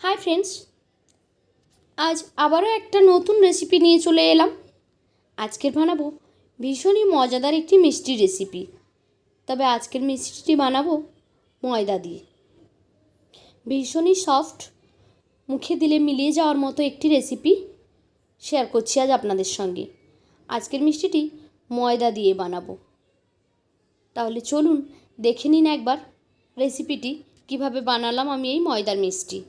Hi friends, আজ আবারও একটা নতুন রেসিপি নিয়ে চলে এলাম। আজকের বানাবো ভীষণই মজাদার একটি মিষ্টি রেসিপি তবে আজকের মিষ্টিটি বানাবো ময়দা দিয়ে। ভীষণই সফট মুখে দিলে মিলিয়ে যাওয়ার মতো একটি রেসিপি শেয়ার করছি আজ আপনাদের সঙ্গে। আজকের মিষ্টিটি ময়দা দিয়ে বানাবো। তাহলে চলুন দেখে নিন একবার রেসিপিটি কীভাবে বানালাম আমি এই ময়দার মিষ্টি।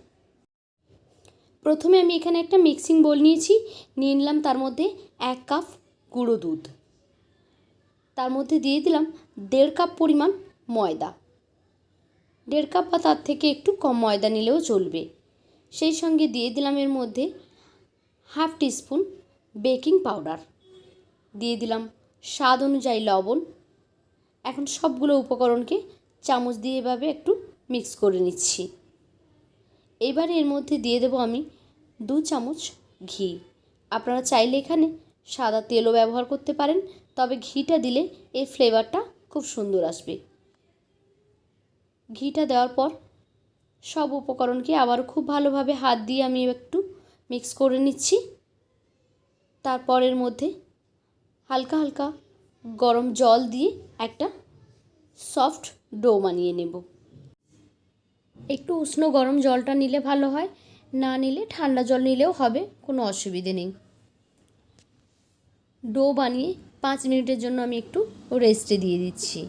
প্রথমে আমি এখানে একটা মিক্সিং বোল নিয়েছি। নিয়ে নিলাম তার মধ্যে এক কাপ গুঁড়ো দুধ। তার মধ্যে দিয়ে দিলাম দেড় কাপ পরিমাণ ময়দা। দেড় কাপ বা তার থেকে একটু কম ময়দা নিলেও চলবে। সেই সঙ্গে দিয়ে দিলাম এর মধ্যে হাফ টিস্পুন বেকিং পাউডার দিয়ে দিলাম স্বাদ অনুযায়ী লবণ। এখন সবগুলো উপকরণকে চামচ দিয়ে এভাবে একটু মিক্স করে নিচ্ছি। এবার এর মধ্যে দিয়ে দেবো আমি দু চামচ ঘি। আপনারা চাইলে এখানে সাদা তেলও ব্যবহার করতে পারেন, তবে ঘিটা দিলে এর ফ্লেভারটা খুব সুন্দর আসবে। ঘিটা দেওয়ার পর সব উপকরণকে আবার খুব ভালোভাবে হাত দিয়ে আমি একটু মিক্স করে নিচ্ছি। তারপর এর মধ্যে হালকা হালকা গরম জল দিয়ে একটা সফট ডো বানিয়ে নেব। একটু উষ্ণ গরম জলটা নিলে ভালো হয়, না নিলে ঠান্ডা জল নিলেও হবে, কোনো অসুবিধে নেই। ডো বানিয়ে পাঁচ মিনিটের জন্য আমি একটু রেস্টে দিয়ে দিচ্ছি।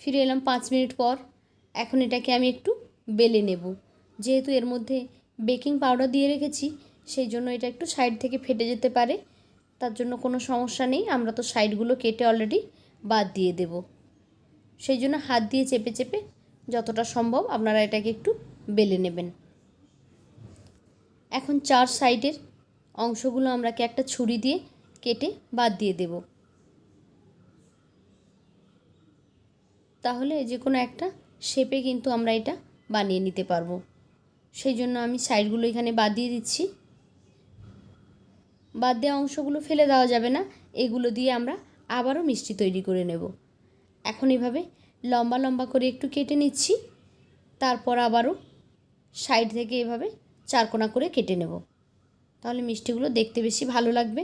ফিরে এলাম পাঁচ মিনিট পর, এখন এটাকে আমি একটু বেলে নেব। যেহেতু এর মধ্যে বেকিং পাউডার দিয়ে রেখেছি, সেই জন্য এটা একটু সাইড থেকে ফেটে যেতে পারে, তার জন্য কোনো সমস্যা নেই, আমরা তো সাইডগুলো কেটে অলরেডি বাদ দিয়ে দেব। সেই জন্য হাত দিয়ে চেপে চেপে যতটা সম্ভব আপনারা এটাকে একটু বেলে নেবেন। এখন চার সাইডের অংশগুলো আমরাকে একটা ছুরি দিয়ে কেটে বাদ দিয়ে দেব। তাহলে যে কোনো একটা শেপে কিন্তু আমরা এটা বানিয়ে নিতে পারব। সেই জন্য আমি সাইডগুলো এখানে বাদ দিয়ে দিচ্ছি। বাদ দেওয়া অংশগুলো ফেলে দেওয়া যাবে না, এগুলো দিয়ে আমরা আবারও মিষ্টি তৈরি করে নেব। এখন এভাবে লম্বা লম্বা করে একটু কেটে নিচ্ছি। তারপর আবারও সাইড থেকে এভাবে চারকোনা করে কেটে নেব। তাহলে মিষ্টিগুলো দেখতে বেশি ভালো লাগবে।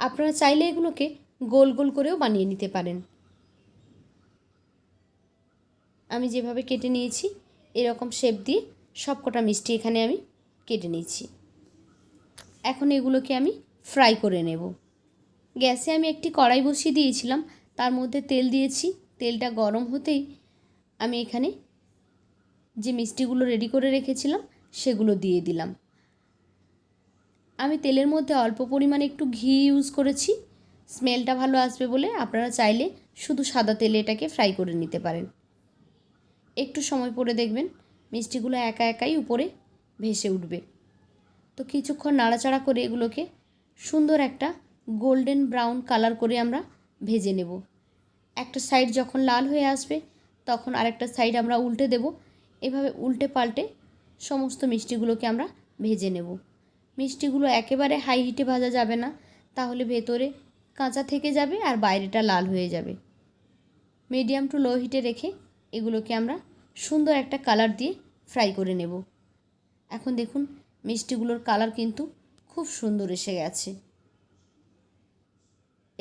আপনারা চাইলে এগুলোকে গোল গোল করেও বানিয়ে নিতে পারেন। আমি যেভাবে কেটে নিয়েছি, এরকম শেপ দিয়ে সবকটা মিষ্টি এখানে আমি কেটে নিয়েছি। এখন এগুলোকে আমি ফ্রাই করে নেব। গ্যাসে আমি একটি কড়াই বসিয়ে দিয়েছিলাম। তার মধ্যে তেল দিয়েছি। তেলটা গরম হতেই আমি এখানে যে মিষ্টিগুলো রেডি করে রেখেছিলাম, সেগুলো দিয়ে দিলাম। আমি তেলের মধ্যে অল্প পরিমাণে একটু ঘি ইউজ করেছি। স্মেলটা ভালো আসবে বলে আপনারা চাইলে শুধু সাদা তেলে এটাকে ফ্রাই করে নিতে পারেন। একটু সময় পরে দেখবেন মিষ্টিগুলো একা একাই উপরে ভেসে উঠবে। তো কিছুক্ষণ নাড়াচাড়া করে এগুলোকে সুন্দর একটা গোল্ডেন ব্রাউন কালার করে আমরা ভেজে নেব। একটা সাইড যখন লাল হয়ে আসবে, তখন আরেকটা সাইড আমরা উল্টে দেব। এভাবে উল্টে পাল্টে সমস্ত মিষ্টিগুলোকে আমরা ভেজে নেব। মিষ্টিগুলো একেবারে হাই হিটে ভাজা যাবে না, তাহলে ভেতরে কাঁচা থেকে যাবে আর বাইরেটা লাল হয়ে যাবে। মিডিয়াম টু লো হিটে রেখে এগুলোকে আমরা সুন্দর একটা কালার দিয়ে ফ্রাই করে নেব। এখন দেখুন, মিষ্টিগুলোর কালার কিন্তু খুব সুন্দর এসে গেছে।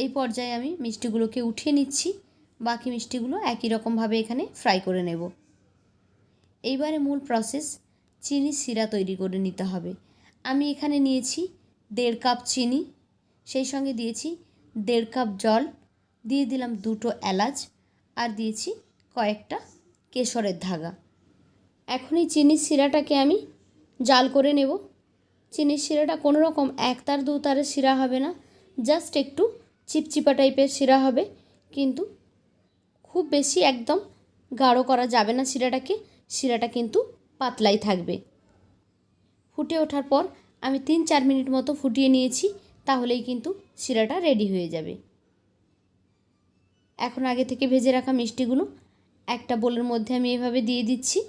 এই পর্যায়ে আমি মিষ্টিগুলোকে উঠিয়ে নিচ্ছি। বাকি মিষ্টিগুলো একই রকমভাবে এখানে ফ্রাই করে নেব। এইবারে মূল প্রসেস চিনি সিরা তৈরি করে নিতে হবে। আমি এখানে নিয়েছি দেড় কাপ চিনি, সেই সঙ্গে দিয়েছি দেড় কাপ জল, দিয়ে দিলাম দুটো এলাচ আর দিয়েছি কয়েকটা কেশরের ধাগা। এখন এই চিনির শিরাটাকে আমি জাল করে নেব। চিনির শিরাটা কোনো রকম এক তার দু তারের শিরা হবে না, জাস্ট একটু চিপচিপা টাইপের শিরা হবে, কিন্তু খুব বেশি একদম গাঢ় করা যাবে না শিরাটাকে। শিরাটা কিন্তু পাতলাই থাকবে। ফুটে ওঠার পর আমি তিন চার মিনিট মতো ফুটিয়ে নিয়েছি, তাহলেই কিন্তু শিরাটা রেডি হয়ে যাবে। এখন আগে থেকে ভেজে রাখা মিষ্টিগুলো একটা বোলের মধ্যে আমি এভাবে দিয়ে দিচ্ছি।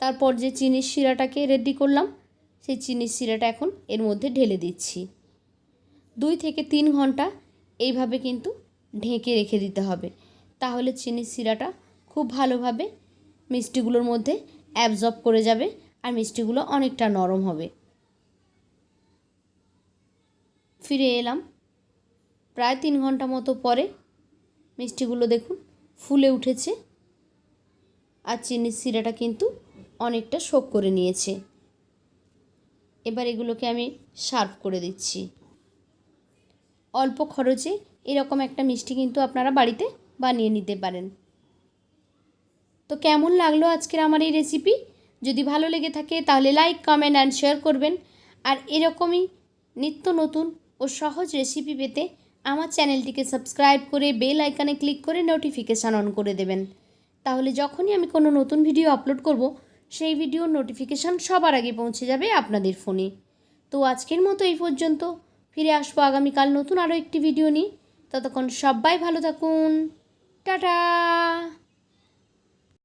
তারপর যে চিনির শিরাটাকে রেডি করলাম, সেই চিনির শিরাটা এখন এর মধ্যে ঢেলে দিচ্ছি। দুই থেকে তিন ঘণ্টা এইভাবে কিন্তু ঢেকে রেখে দিতে হবে। তাহলে চিনির শিরাটা খুব ভালোভাবে মিষ্টিগুলোর মধ্যে অ্যাবজর্ব করে যাবে আর মিষ্টিগুলো অনেকটা নরম হবে। ফিরে এলাম। প্রায় তিন ঘণ্টা মতো পরে মিষ্টিগুলো দেখুন ফুলে উঠেছে আর চিনির সিরাটা কিন্তু অনেকটা শোক করে নিয়েছে। এবার এগুলোকে আমি সার্ভ করে দিচ্ছি। অল্প খরচে এরকম একটা মিষ্টি কিন্তু আপনারা বাড়িতে বানিয়ে নিতে পারেন। তো কেমন লাগল আজকের আমার এই রেসিপি যদি ভালো লেগে থাকে তাহলে লাইক কমেন্ট অ্যান্ড শেয়ার করবেন। আর এরকমই নিত্য নতুন ও সহজ রেসিপি পেতে আমার চ্যানেলটিকে সাবস্ক্রাইব করে বেল আইকনে ক্লিক করে নোটিফিকেশান অন করে দেবেন। তাহলে যখনই আমি কোনো নতুন ভিডিও আপলোড করব, সেই ভিডিওর নোটিফিকেশান সবার আগে পৌঁছে যাবে আপনাদের ফোনে তো আজকের মতো এই পর্যন্ত। ফিরে আসব আগামীকাল নতুন আরও একটি ভিডিও নিই ততক্ষণ সবাই ভালো থাকুন। টাটা!